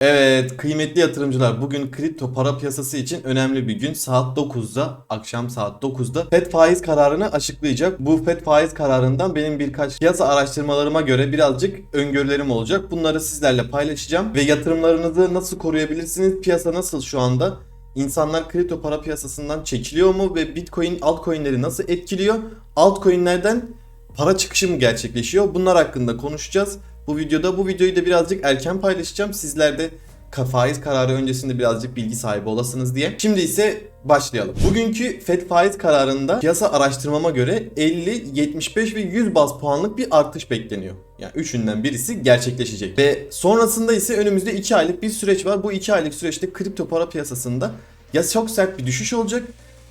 Evet kıymetli yatırımcılar bugün kripto para piyasası için önemli bir gün. Saat 9'da akşam saat 9'da FED faiz kararını açıklayacak. Bu FED faiz kararından benim birkaç piyasa araştırmalarıma göre birazcık öngörülerim olacak. Bunları sizlerle paylaşacağım ve yatırımlarınızı nasıl koruyabilirsiniz? Piyasa nasıl şu anda? İnsanlar kripto para piyasasından çekiliyor mu ve Bitcoin altcoin'leri nasıl etkiliyor? Altcoin'lerden para çıkışı mı gerçekleşiyor? Bunlar hakkında konuşacağız. Bu videoda bu videoyu da birazcık erken paylaşacağım. Sizler de faiz kararı öncesinde birazcık bilgi sahibi olasınız diye. Şimdi ise başlayalım. Bugünkü FED faiz kararında piyasa araştırmama göre 50, 75 ve 100 baz puanlık bir artış bekleniyor. Yani üçünden birisi gerçekleşecek. Ve sonrasında ise önümüzde 2 aylık bir süreç var. Bu 2 aylık süreçte kripto para piyasasında ya çok sert bir düşüş olacak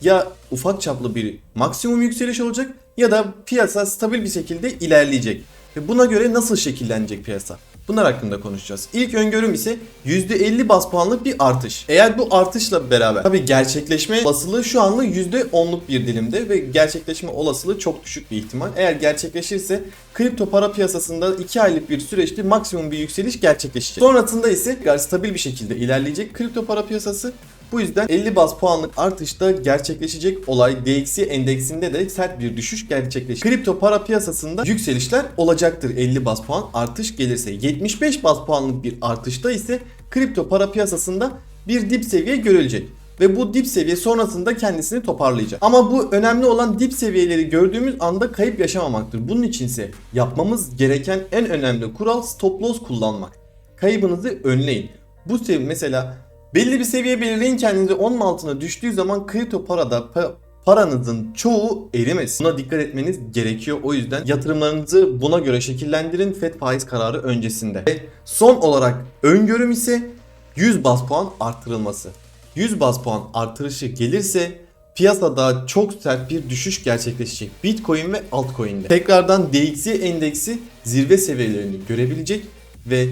ya ufak çaplı bir maksimum yükseliş olacak ya da piyasa stabil bir şekilde ilerleyecek. Ve buna göre nasıl şekillenecek piyasa? Bunlar hakkında konuşacağız. İlk öngörüm ise %50 bas puanlık bir artış. Eğer bu artışla beraber tabii gerçekleşme olasılığı şu anlık %10'luk bir dilimde ve gerçekleşme olasılığı çok düşük bir ihtimal. Eğer gerçekleşirse kripto para piyasasında 2 aylık bir süreçte maksimum bir yükseliş gerçekleşecek. Sonrasında ise stabil bir şekilde ilerleyecek kripto para piyasası bu yüzden 50 baz puanlık artışta gerçekleşecek olay DXY endeksinde de sert bir düşüş gerçekleşecek. Kripto para piyasasında yükselişler olacaktır 50 baz puan artış gelirse. 75 baz puanlık bir artışta ise kripto para piyasasında bir dip seviye görülecek ve bu dip seviye sonrasında kendisini toparlayacak. Ama bu önemli olan dip seviyeleri gördüğümüz anda kayıp yaşamamaktır. Bunun içinse yapmamız gereken en önemli kural stop loss kullanmak. Kaybınızı önleyin. Bu seviye mesela belli bir seviye belirleyin kendinizi onun altına düştüğü zaman kripto parada pa- paranızın çoğu erimez. Buna dikkat etmeniz gerekiyor. O yüzden yatırımlarınızı buna göre şekillendirin FED faiz kararı öncesinde. Ve son olarak öngörüm ise 100 bas puan artırılması. 100 bas puan artırışı gelirse piyasada çok sert bir düşüş gerçekleşecek. Bitcoin ve altcoin'de. Tekrardan DXY endeksi zirve seviyelerini görebilecek ve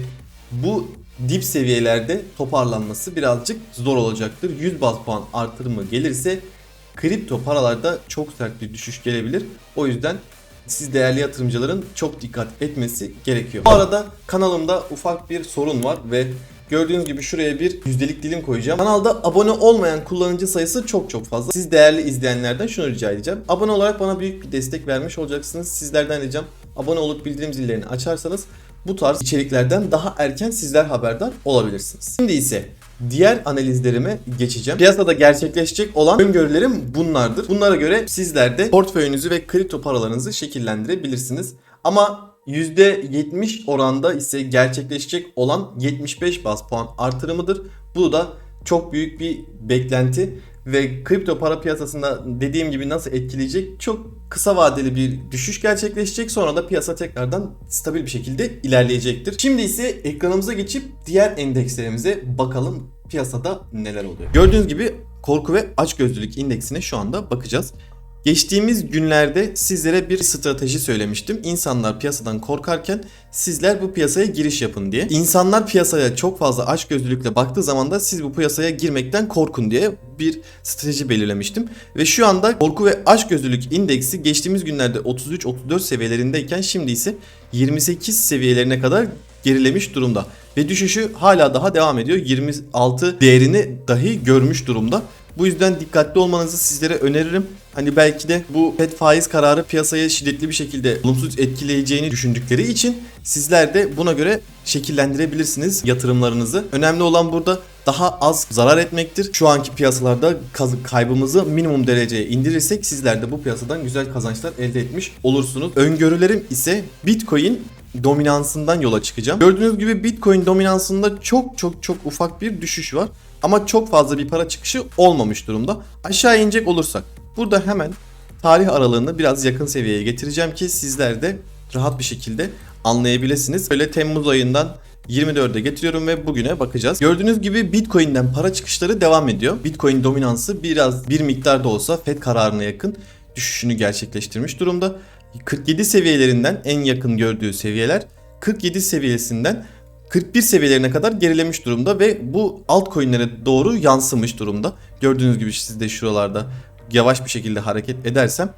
bu dip seviyelerde toparlanması birazcık zor olacaktır. 100 bas puan artırımı gelirse kripto paralarda çok sert bir düşüş gelebilir. O yüzden siz değerli yatırımcıların çok dikkat etmesi gerekiyor. Bu arada kanalımda ufak bir sorun var ve gördüğünüz gibi şuraya bir yüzdelik dilim koyacağım. Kanalda abone olmayan kullanıcı sayısı çok çok fazla. Siz değerli izleyenlerden şunu rica edeceğim. Abone olarak bana büyük bir destek vermiş olacaksınız. Sizlerden ricam abone olup bildirim zillerini açarsanız bu tarz içeriklerden daha erken sizler haberdar olabilirsiniz. Şimdi ise diğer analizlerime geçeceğim. Piyasada gerçekleşecek olan öngörülerim bunlardır. Bunlara göre sizler de portföyünüzü ve kripto paralarınızı şekillendirebilirsiniz. Ama %70 oranda ise gerçekleşecek olan 75 bas puan artırımıdır. Bu da çok büyük bir beklenti ve kripto para piyasasında dediğim gibi nasıl etkileyecek? Çok kısa vadeli bir düşüş gerçekleşecek. Sonra da piyasa tekrardan stabil bir şekilde ilerleyecektir. Şimdi ise ekranımıza geçip diğer endekslerimize bakalım piyasada neler oluyor. Gördüğünüz gibi korku ve açgözlülük indeksine şu anda bakacağız. Geçtiğimiz günlerde sizlere bir strateji söylemiştim. İnsanlar piyasadan korkarken sizler bu piyasaya giriş yapın diye. İnsanlar piyasaya çok fazla açgözlülükle baktığı zaman da siz bu piyasaya girmekten korkun diye bir strateji belirlemiştim. Ve şu anda korku ve açgözlülük indeksi geçtiğimiz günlerde 33-34 seviyelerindeyken şimdi ise 28 seviyelerine kadar gerilemiş durumda. Ve düşüşü hala daha devam ediyor. 26 değerini dahi görmüş durumda. Bu yüzden dikkatli olmanızı sizlere öneririm. Hani belki de bu FED faiz kararı piyasayı şiddetli bir şekilde olumsuz etkileyeceğini düşündükleri için sizler de buna göre şekillendirebilirsiniz yatırımlarınızı. Önemli olan burada daha az zarar etmektir. Şu anki piyasalarda kaybımızı minimum dereceye indirirsek sizler de bu piyasadan güzel kazançlar elde etmiş olursunuz. Öngörülerim ise Bitcoin dominansından yola çıkacağım. Gördüğünüz gibi Bitcoin dominansında çok çok çok ufak bir düşüş var. Ama çok fazla bir para çıkışı olmamış durumda. Aşağı inecek olursak burada hemen tarih aralığını biraz yakın seviyeye getireceğim ki sizler de rahat bir şekilde anlayabilirsiniz. Böyle Temmuz ayından 24'e getiriyorum ve bugüne bakacağız. Gördüğünüz gibi Bitcoin'den para çıkışları devam ediyor. Bitcoin dominansı biraz bir miktar da olsa FED kararına yakın düşüşünü gerçekleştirmiş durumda. 47 seviyelerinden en yakın gördüğü seviyeler 47 seviyesinden 41 seviyelerine kadar gerilemiş durumda ve bu altcoin'lere doğru yansımış durumda. Gördüğünüz gibi siz de şuralarda yavaş bir şekilde hareket edersem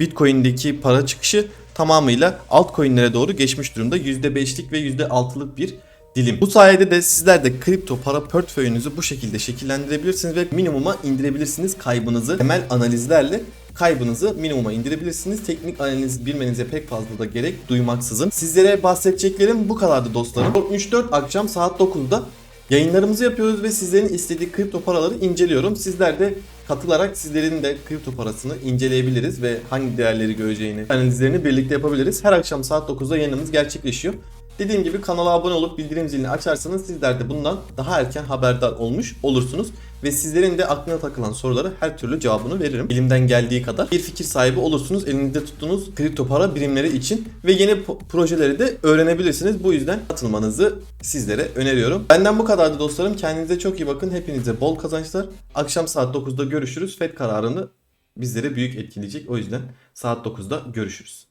Bitcoin'deki para çıkışı tamamıyla altcoin'lere doğru geçmiş durumda. %5'lik ve %6'lık bir dilim. Bu sayede de sizler de kripto para portföyünüzü bu şekilde şekillendirebilirsiniz ve minimuma indirebilirsiniz kaybınızı temel analizlerle kaybınızı minimuma indirebilirsiniz. Teknik analiz bilmenize pek fazla da gerek duymaksızın. Sizlere bahsedeceklerim bu kadardı dostlarım. 64 akşam saat 9'da yayınlarımızı yapıyoruz ve sizlerin istediği kripto paraları inceliyorum. Sizler de katılarak sizlerin de kripto parasını inceleyebiliriz ve hangi değerleri göreceğini analizlerini birlikte yapabiliriz. Her akşam saat 9'da yayınımız gerçekleşiyor. Dediğim gibi kanala abone olup bildirim zilini açarsanız sizler de bundan daha erken haberdar olmuş olursunuz. Ve sizlerin de aklına takılan sorulara her türlü cevabını veririm. Elimden geldiği kadar bir fikir sahibi olursunuz elinizde tuttuğunuz kripto para birimleri için. Ve yeni projeleri de öğrenebilirsiniz. Bu yüzden katılmanızı sizlere öneriyorum. Benden bu kadardı dostlarım. Kendinize çok iyi bakın. Hepinize bol kazançlar. Akşam saat 9'da görüşürüz. FED kararını bizlere büyük etkileyecek. O yüzden saat 9'da görüşürüz.